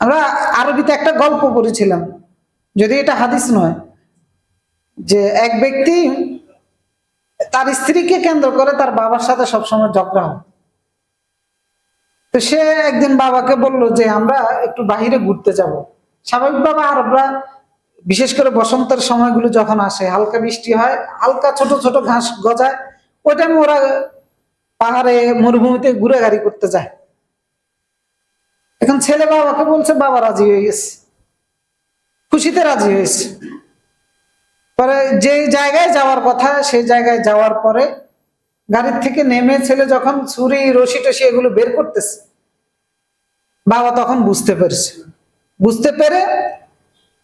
আমরা আরবিতে একটা গল্প পড়েছিলাম। যদি এটা হাদিস নয়, যে এক ব্যক্তি তার স্ত্রীকে কেন্দ্র করে তার বাবার সাথে সবসময় ঝগড়া হয়। তো সে একদিন বাবাকে বলল যে, আমরা একটু বাহিরে ঘুরতে যাব। স্বাভাবিকভাবে আরবরা, বিশেষ করে বসন্তের সময়গুলো যখন আসে, হালকা বৃষ্টি হয়, হালকা ছোট ছোট ঘাস গজায় ওই টাইমে ওরা পাহাড়ে মরুভূমিতে ঘুরে গাড়ি করতে যায়। এখন ছেলে বাবাকে বলছে, বাবা রাজি হয়ে গেছে। খুশিতে রাজি হয়েছে। পরে যে জায়গায় যাওয়ার কথা, সেই জায়গায় যাওয়ার পরে গাড়ির থেকে নেমে ছেলে যখন ছুরি, রশি টসি এগুলো বের করতেছে, বাবা তখন বুঝতে পেরেছে। বুঝতে পেরে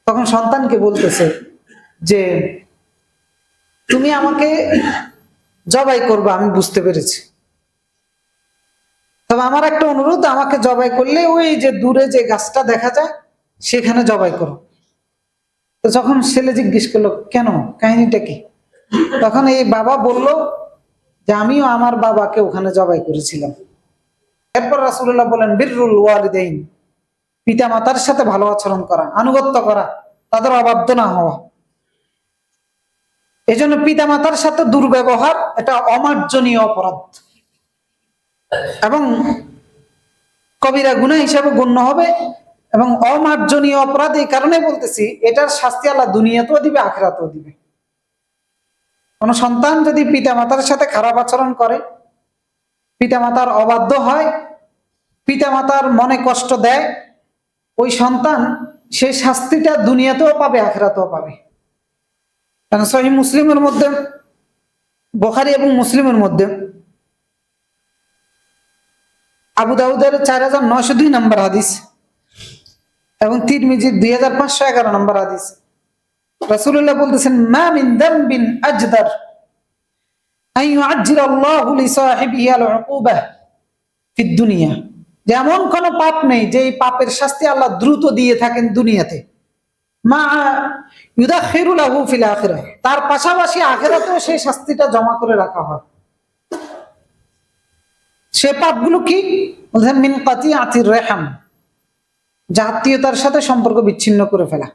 তখন সন্তানকে বলতেছে যে, তুমি আমাকে জবাই করবে, আমি বুঝতে পেরেছি। তবে আমার একটা অনুরোধ, আমাকে জবাই করলে ওই যে দূরে যে গাছটা দেখা যায়, সেখানে জবাই করো। তো যখন ছেলে জিজ্ঞেস করল, কেন? কাহিনীটা কি? তখন এই বাবা বলল যে, আমিও আমার বাবাকে ওখানে জবাই করেছিলাম। এরপর রাসুল্লাহ বলেন, বীররুল ওয়ালিদাইন পিতা মাতার সাথে ভালো আচরণ করা, আনুগত্য করা, তাদের অবাধ্য না হওয়া। এই জন্য পিতা মাতার সাথে দুর্ব্যবহার, এটা অমার্জনীয় অপরাধ। এবং কবিরা গুণা হিসাবে গণ্য হবে এবং অমার্জনীয় অপরাধ এই কারণে বলতেছি, এটার শাস্তি আল্লাহ দুনিয়াতেও দিবে, আখেরাতেও দিবে। কোন সন্তান যদি পিতা মাতার সাথে খারাপ আচরণ করে পিতা মাতার অবাধ্য হয় পিতা মাতার মনে কষ্ট দেয়, ওই সন্তান সেই শাস্তিটা দুনিয়াতেও পাবে, আখেরাতেও পাবে। কারণ সহি মুসলিমের মধ্যে, বোখারি এবং মুসলিমের মধ্যে আবু দাউদের চার হাজার নয়শো দুই নম্বর হাদিস এবং তিরমিজির দুই হাজার পাঁচশো এগারো নম্বর হাদিস। রাসূলুল্লাহ বলতেছেন, মা মিন দামবিন আজদার আন ইউআজ্জিল আল্লাহু লিসাহিবিহি আল উকুবাহ ফিদ দুনিয়া। যেমন কোন পাপ নেই যে এই পাপের শাস্তি আল্লাহ দ্রুত দিয়ে থাকেন দুনিয়াতে। মা ইউদাখিরু লাহু ফিল আখিরাহ। তার পাশাপাশি আখিরাতেও সেই শাস্তিটা জমা করে রাখা হয়। সে পাপগুলো কি? বলছেন আতির রেহাম জাতীয়তার সাথে সম্পর্ক বিচ্ছিন্ন করে ফেলা।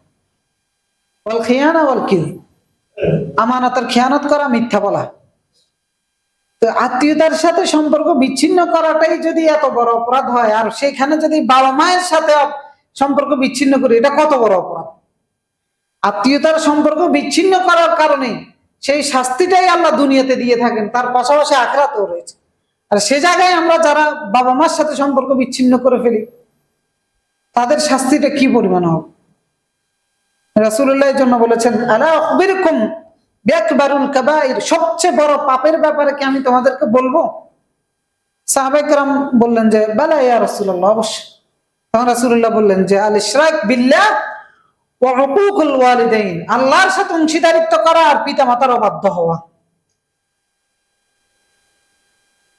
ওয়াল খিয়ানা ওয়াল কিল আমানতের খেয়ানত করা, মিথ্যা বলা। তো আত্মীয়তার সাথে সম্পর্ক বিচ্ছিন্ন করাটাই যদি এত বড় অপরাধ হয়, আর সেখানে যদি বাবা মায়ের সাথে সম্পর্ক বিচ্ছিন্ন করি, এটা কত বড় অপরাধ? আত্মীয়তার সম্পর্ক বিচ্ছিন্ন করার কারণে সেই শাস্তিটাই আল্লাহ দুনিয়াতে দিয়ে থাকেন, তার পাশাপাশি আখরাতেও রয়েছে। আর সে জায়গায় আমরা যারা বাবা মার সাথে সম্পর্ক বিচ্ছিন্ন করে ফেলি, তাদের শাস্তিটা কি পরিমাণ হবে? রাসূলুল্লাহ এর জন্য বলেছেন, আলা সবচেয়ে বড় পাপের ব্যাপারে কি আমি তোমাদেরকে বলব? সাহাবায়ে কেরাম বললেন যে, বালা ইয়া রাসূলুল্লাহ অবশ্যই। তখন রাসূলুল্লাহ বললেন যে, আল ইশরাক বিল্লাহ আল্লাহর সাথে অংশীদারিত্ব করা আর পিতামাতার অবাধ্য হওয়া।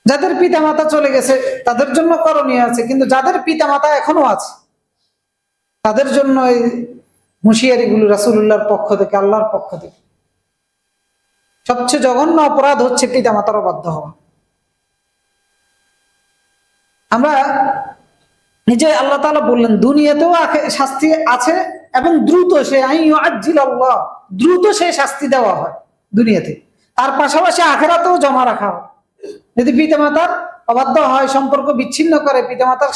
যাদের পিতা মাতা চলে গেছে, তাদের জন্য করণীয় আছে, কিন্তু যাদের পিতা মাতা এখনও আছে, তাদের জন্য এই হুঁশিয়ারিগুলো রাসুল্লাহর পক্ষ থেকে, আল্লাহর পক্ষ থেকে। সবচেয়ে জঘন্য অপরাধ হচ্ছে পিতা মাতার অবাধ্য হওয়া। আমরা নিজে আল্লাহ তাআলা বললেন, দুনিয়াতেও শাস্তি আছে এবং দ্রুত সে আজিল আল্লাহ, দ্রুত সে শাস্তি দেওয়া হয় দুনিয়াতে। তার পাশাপাশি আখেরাতেও জমা রাখা হয়। যদি পিতামাতার অবাধ্য হয়, সম্পর্ক বিচ্ছিন্ন করে, পিতামাতার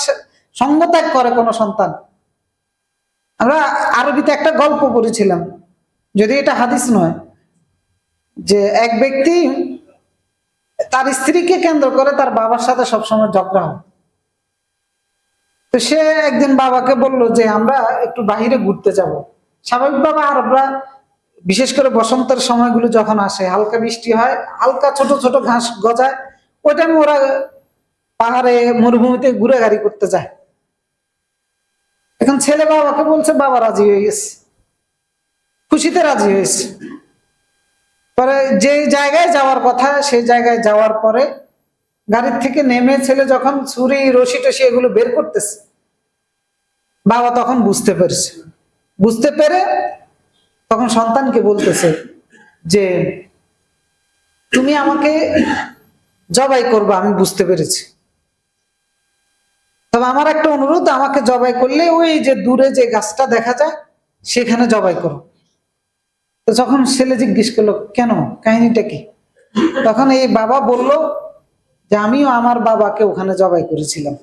সঙ্গ ত্যাগ করে কোনো সন্তান। আমরা আরবিতে একটা গল্প পড়েছিলাম। যদি এটা হাদিস নয়, যে এক ব্যক্তি তার স্ত্রীকে কেন্দ্র করে তার বাবার সাথে সবসময় ঝগড়া হয়। তো সে একদিন বাবাকে বলল যে, আমরা একটু বাহিরে ঘুরতে যাব। স্বাভাবিকভাবে আরবরা, বিশেষ করে বসন্তের সময়গুলো যখন আসে, হালকা বৃষ্টি হয়, হালকা ছোট ছোট ঘাস গজায় ওই টাইমে ওরা পাহাড়ে মরুভূমিতে ঘুরে গাড়ি করতে যায়। এখন ছেলে বাবাকে বলছে, বাবা রাজি হয়ে গেছে। খুশিতে রাজি হয়েছে। পরে যে জায়গায় যাওয়ার কথা, সেই জায়গায় যাওয়ার পরে গাড়ির থেকে নেমে ছেলে যখন ছুরি, রশি টসি এগুলো বের করতেছে, বাবা তখন বুঝতে পেরেছে। বুঝতে পেরে তখন সন্তানকে বলতেছে যে, তুমি আমাকে জবাই করবে, আমি বুঝতে পেরেছি। তবে আমার একটা অনুরোধ, আমাকে জবাই করলে ওই যে দূরে যে গাছটা দেখা যায়, সেখানে জবাই করো। তো যখন ছেলে জিজ্ঞেস করল, কেন? কাহিনীটা কি? তখন এই বাবা বলল যে, আমিও আমার বাবাকে ওখানে জবাই করেছিলাম।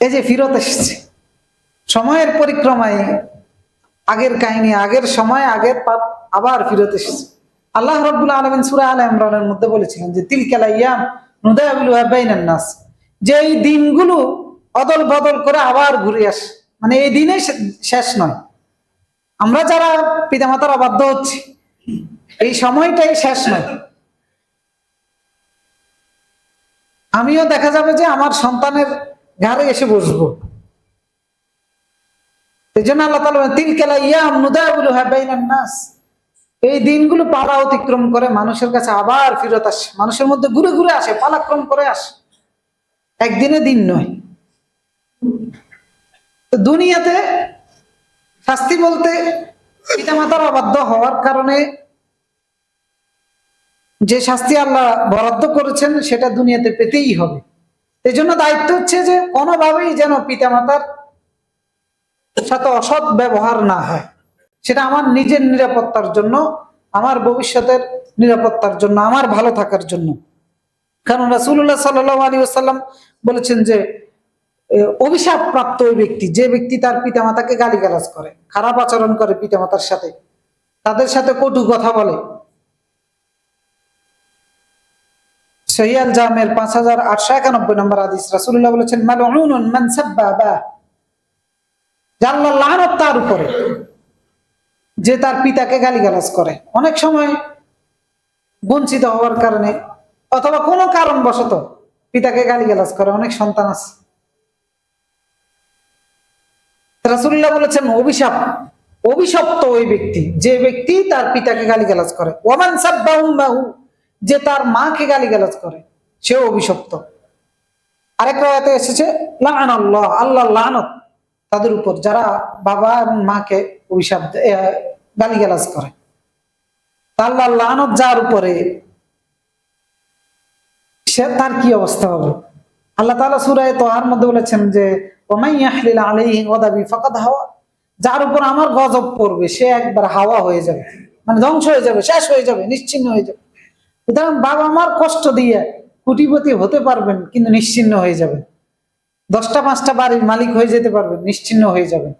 এই যে ফিরত এসেছে। সময়ের পরিক্রমায়, আগের কাহিনী, আগের সময়, আগের পাপ আবার ফিরত এসেছে। আল্লাহ রব্বুল আলমিন সুরা আল ইমরানের মধ্যে বলেছিলেন যে তিল কেলাইয়াম নুদায়াবুল বাইনান নাস যে এই দিনগুলো অদল বদল করে আবার ঘুরে আসে। মানে এই দিনে শেষ নয়। আমরা যারা পিতামাতার অবাধ্য হচ্ছি, এই সময়টাই শেষ নয়। আমিও দেখা যাবে যে আমার সন্তানের ঘরে এসে বসবো। এই জন্য আল্লাহ তালা তিল কেলা ইয়াম নুদায়াবুল বাইনান নাস এই দিনগুলো পালা অতিক্রম করে মানুষের কাছে আবার ফিরত আসে। মানুষের মধ্যে ঘুরে ঘুরে আসে, পালাক্রম করে আসে। একদিনে দিন নয়। দুনিয়াতে শাস্তি বলতে পিতামাতার অবাধ্য হওয়ার কারণে যে শাস্তি আল্লাহ বরাদ্দ করেছেন, সেটা দুনিয়াতে পেতেই হবে। এই জন্য দায়িত্ব হচ্ছে যে কোনোভাবেই যেন পিতামাতার সাথে অসৎ ব্যবহার না হয়। সেটা আমার নিজের নিরাপত্তার জন্য, আমার ভবিষ্যতের নিরাপত্তার জন্য, আমার ভালো থাকার জন্য। কারণ রাসুল্লাহ সাল্লাহ আলী আসাল্লাম বলেছেন যে অভিশাপ প্রাপ্ত ওই ব্যক্তি, যে ব্যক্তি তার পিতামাতাকে গালিগালাজ করে, খারাপ আচরণ করে পিতামাতার সাথে, তাদের সাথে কটু কথা বলে। সহিয়াল জামের পাঁচ হাজার আটশো একানব্বই নম্বর আদিস রাসুল্লাহ বলেছেন মান বা জাল্লা লানত তার উপরে। যে তার পিতাকে গালিগালাজ করে। অনেক সময় বঞ্চিত হওয়ার কারণে অথবা কোনো কারণবশত পিতাকে গালিগালাজ করে, অনেক সন্তান আছে। রাসুল্লাহ বলেছেন, অভিশাপ, অভিশপ্ত ওই ব্যক্তি, যে ব্যক্তি তার পিতাকে গালিগালাজ করে। ওমান মাহু যে তার মাকে গালিগালাজ করে, সেও অভিশপ্ত। আরেক রায়াতে এসেছে লান আল্লাহ আল্লাহ লানত। তাদের উপর যারা বাবা এবং মাকে অভিশাপ গালিগালাজ করে। আল্লাহ লানত যার উপরে, সে তার কি অবস্থা হবে? আল্লাহ তাআলা সূরায়ে তোহার মধ্যে বলেছেন যে হাওয়া। যার উপর আমার গজব পড়বে, সে একবার হাওয়া হয়ে যাবে মানে ধ্বংস হয়ে যাবে, শেষ হয়ে যাবে, নিশ্চিন্ন হয়ে যাবে। সুতরাং বাবা মার কষ্ট দিয়ে কুটিপতি হতে পারবেন, কিন্তু নিশ্চিন্ন হয়ে যাবেন। দশটা, পাঁচটা বাড়ির মালিক হয়ে যেতে পারবেন, নিশ্চিন্ন হয়ে যাবেন।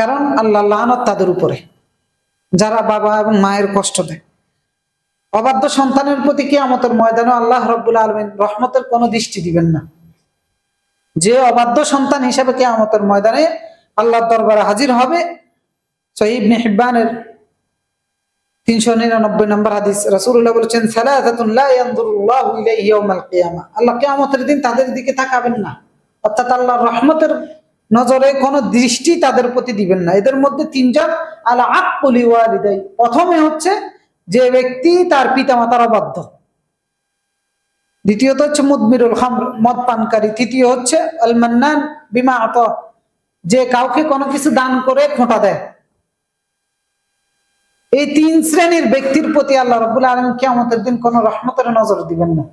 কারণ আল্লাহ লানত তাদের উপরে। যারা বাবা এবং মায়ের কষ্ট দেয়। অবাধ্য সন্তানের প্রতি কিয়ামতের ময়দানে আল্লাহ রব্বুল আলমিন রহমতের কোনো দৃষ্টি দিবেন না। যে অবাধ্য সন্তান হিসেবে কিয়ামতের ময়দানে আল্লাহর দরবারে হাজির হবে সহিবনে হিব্বানের তিনশো নিরানব্বই নম্বর হাদিস রাসূলুল্লাহ বলেছেন আল্লাহ কিয়ামতের দিন তাদের দিকে তাকাবেন না। অর্থাৎ আল্লাহর রহমতের নজরে কোনো দৃষ্টি তাদের প্রতি দিবেন না। এদের মধ্যে তিনজন আলা আকুলি ওয়ালিদাই প্রথমে হচ্ছে যে ব্যক্তি তার পিতামাতার অবাধ্য। দ্বিতীয়ত হচ্ছে মুদমিরুল খামর, মদ পানকারী। তৃতীয় হচ্ছে আল মান্নান বিমা আত। যে কাউকে কোনো কিছু দান করে খোঁটা দেয়। এই তিন শ্রেণির ব্যক্তির প্রতি আল্লাহ রবুল আলম কিয়ামতের দিন কোন রহমতের নজর দিবেন না।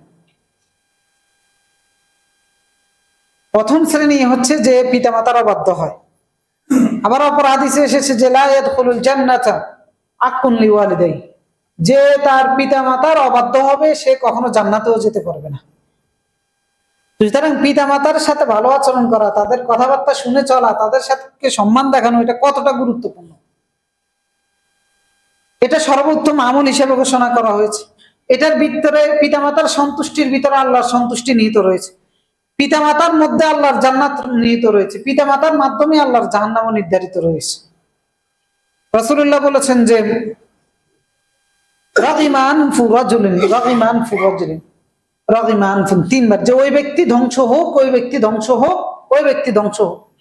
প্রথম শ্রেণি হচ্ছে যে পিতামাতার অবাধ্য হয়। আবার অপর হাদিসে এসেছে যে লায়াত খুলুল জান্নাতা আকুন লিওয়ালিদাই। যে তার পিতামাতার অবাধ্য হবে, সে কখনো জান্নাতেও যেতে পারবে না। সুতরাং পিতামাতার সাথে ভালো আচরণ করা, তাদের কথাবার্তা শুনে চলা, তাদের সাথে সম্মান দেখানো, এটা কতটা গুরুত্বপূর্ণ? এটা সর্বোত্তম আমল হিসেবে ঘোষণা করা হয়েছে। এটার ভিতরে পিতামাতার সন্তুষ্টির ভিতরে আল্লাহর সন্তুষ্টি নিহিত রয়েছে। পিতামাতার মধ্যে আল্লাহর জান্নাত নিহিত রয়েছে। পিতামাতার মাধ্যমে আল্লাহর জাহান্নামও নির্ধারিত রয়েছে। রাসূলুল্লাহ বলেছেন যে তিনবার যে ওই ব্যক্তি ধ্বংস হোক, ওই ব্যক্তি ধ্বংস হোক, ওই ব্যক্তি ধ্বংস হোক।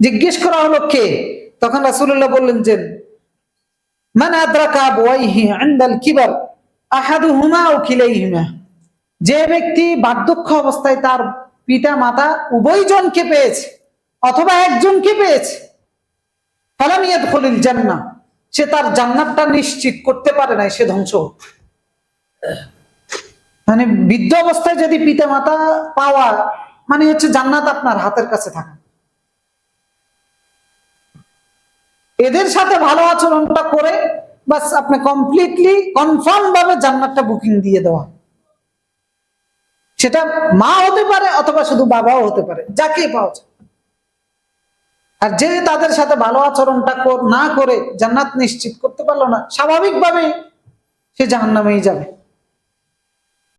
জিজ্ঞেস করা হলো কে? তখন রাসূলুল্লাহ বললেন যে, মান কিবার, আহাদুহুমা আও কিলাইহিমা। যে ব্যক্তি বার্ধক্য অবস্থায় তার পিতা মাতা উভয়জনকে পেয়েছে, অথবা একজনকে পেয়েছে। ফালাম ইয়াদখুলিল জান্নাহ, সে তার জান্নাতটা নিশ্চিত করতে পারে নাই, সে ধ্বংস। মানে বৃদ্ধ অবস্থায় যদি পিতা মাতা পাওয়া মানে হচ্ছে জান্নাত আপনার হাতের কাছে থাকা। এদের সাথে ভালো আচরণটা করে, বাস আপনি কমপ্লিটলি কনফার্ম ভাবে জান্নাতটা বুকিং দিয়ে দেওয়া। সেটা মা হতে পারে অথবা শুধু বাবাও হতে পারে, যাকে পাওয়া যায়। আর যে তাদের সাথে ভালো আচরণটা না করে জান্নাত নিশ্চিত করতে পারল না, স্বাভাবিকভাবেই সে জাহান্নামেই যাবে।